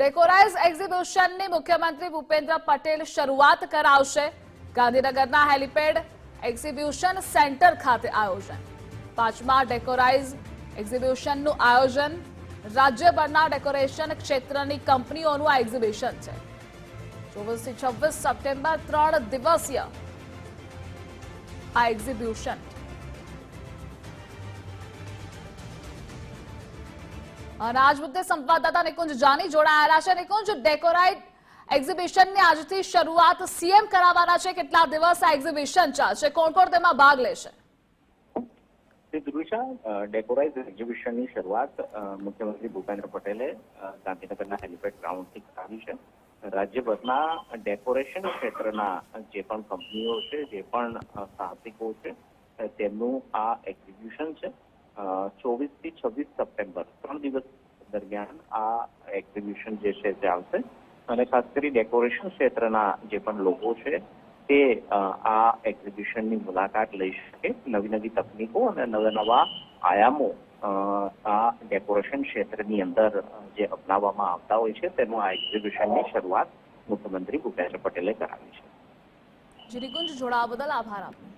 ડેકોરાઇઝ એક્ઝિબિશનની મુખ્યમંત્રી ભૂપેન્દ્ર પટેલ શરૂઆત કરાવશે. ગાંધીનગરના હેલિપેડ એક્ઝિબિશન સેન્ટર ખાતે આયોજન. પાંચમા ડેકોરાઇઝ એક્ઝિબિશનનું આયોજન. રાજ્યભરના ડેકોરેશન ક્ષેત્રની કંપનીઓનું આ એક્ઝિબિશન છે. ચોવીસથી છવ્વીસ સપ્ટેમ્બર ત્રણ દિવસીય આ એક્ઝિબિશન. અને આજ મુદ્દે સંવાદદાતા નિકુંજ જાની જોડાયેલા છે. નિકુંજ, ડેકોરાઇટ એક્ઝિબિશનની આજથી શરૂઆત સીએમ કરાવવાના છે. કેટલા દિવસ આ એક્ઝિબિશન ચાલશે? કોણ કોણ તેમાં ભાગ લેશે? ધ્રુવિશા ડેકોરાઇઝ એક્ઝિબિશનની શરૂઆત મુખ્યમંત્રી ભૂપેન્દ્ર પટેલે ગાંધીનગરના હેલિપેડ ગ્રાઉન્ડથી કરાવી છે. રાજ્યભરના ડેકોરેશન ક્ષેત્રના જે પણ કંપનીઓ છે, જે પણ સાહસિકો છે, તેમનું આ એક્ઝિબિશન છે. ચોવીસથી છવ્વીસ સપ્ટેમ્બર, ત્રણ દિવસ દરમિયાન આ એક્ઝિબિશન જે છે તે આવશે. અને ખાસ કરી ડેકોરેશન ક્ષેત્રના જે પણ લોકો છે, તે આ એક્ઝિબિશનની મુલાકાત લઈ શકે. નવી નવી તકનીકો અને નવા નવા આયામો આ ડેકોરેશન ક્ષેત્રની અંદર જે અપનાવવામાં આવતા હોય છે, તેનું આ એક્ઝિબિશનની શરૂઆત મુખ્યમંત્રી ભૂપેન્દ્ર પટેલે કરાવી છે. જોડાવા બદલ આભાર આપનો.